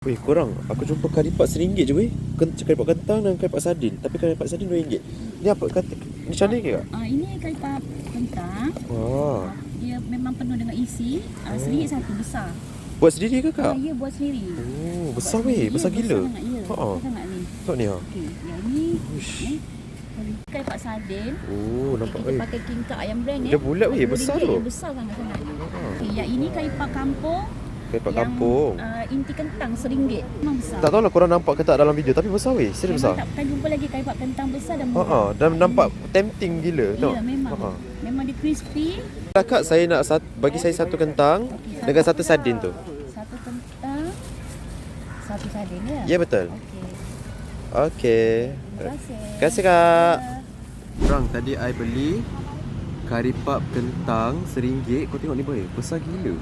Weh korang, aku jumpa karipak RM1 je weh Karipak kentang dan karipak sardin Tapi karipak sardin RM2 Ni apa kata Ni macam mana ke kak? Ah ini karipak kentang. Wah Dia memang penuh dengan isi. Ah Oh. seringgit satu besar. Buat sendiri ke kak? ya buat sendiri. Oh besar weh, besar Ya, gila Besar sangat ya. Besar sangat ni. Tengok ni ha Okey, yang ni Uish. ni karipak sardin. Oh nampak Kita weh pakai king cup ayam brand ni. Dia bulat weh, besar RM2 tu. Besar sangat-sangat. Yang ini karipak kampung. Yang, kampung ah, inti kentang RM1. Memang besar. Tak tahulah korang nampak ke tak dalam video Tapi besar weh, serius besar Memang tak akan jumpa lagi karipak kentang besar dan murah. ha, dan nampak tempting gila tengok. Ya, memang. Ha, ha. Memang dia crispy. Kakak saya nak sat, bagi saya satu kentang Okey, dengan satu sardin tu. Satu kentang. Satu sardin ya? Ya betul. Okey. Okey. Terima kasih. Terima kasih kak. Orang tadi I beli karipap kentang RM1 Kau tengok ni boy, besar gila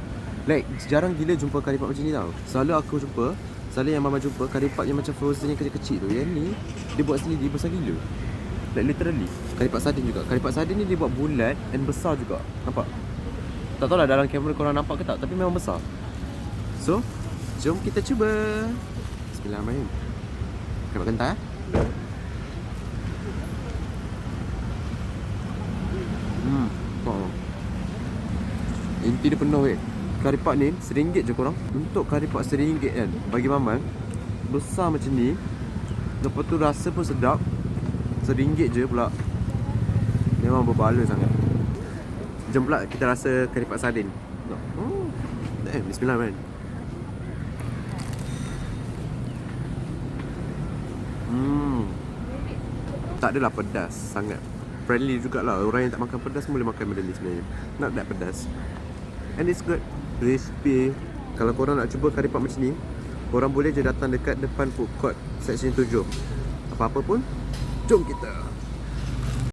Like jarang gila jumpa karipap macam ni tau. Selalu aku jumpa Selalu yang mama jumpa karipap yang macam frozen yang kecil-kecil tu. Yang ni dia buat sendiri besar gila. Like literally. Karipap sardin juga. Karipap sardin ni dia buat bulat and besar juga. Nampak? Tak tahu lah dalam kamera korang nampak ke tak Tapi memang besar. So, jom kita cuba. Bismillahirrahmanirrahim. Karipap kentang eh Hmm. Inti dia penuh weh. Karipak ni RM1 je korang. Untuk karipak RM1 kan bagi mamal besar macam ni. Lepas tu rasa pun sedap. RM1 je pula. Memang berbala sangat. Jom pula kita rasa karipak sardin. Hmm. Eh, bismillahirrahmanirrahim. Hmm. Tak adalah pedas sangat Friendly jugalah Orang yang tak makan pedas boleh makan benda ni sebenarnya Not that pedas And it's good Crispy. Kalau korang nak cuba karipap macam ni Korang boleh je datang dekat depan food court Section 7 Apa-apa pun Jom kita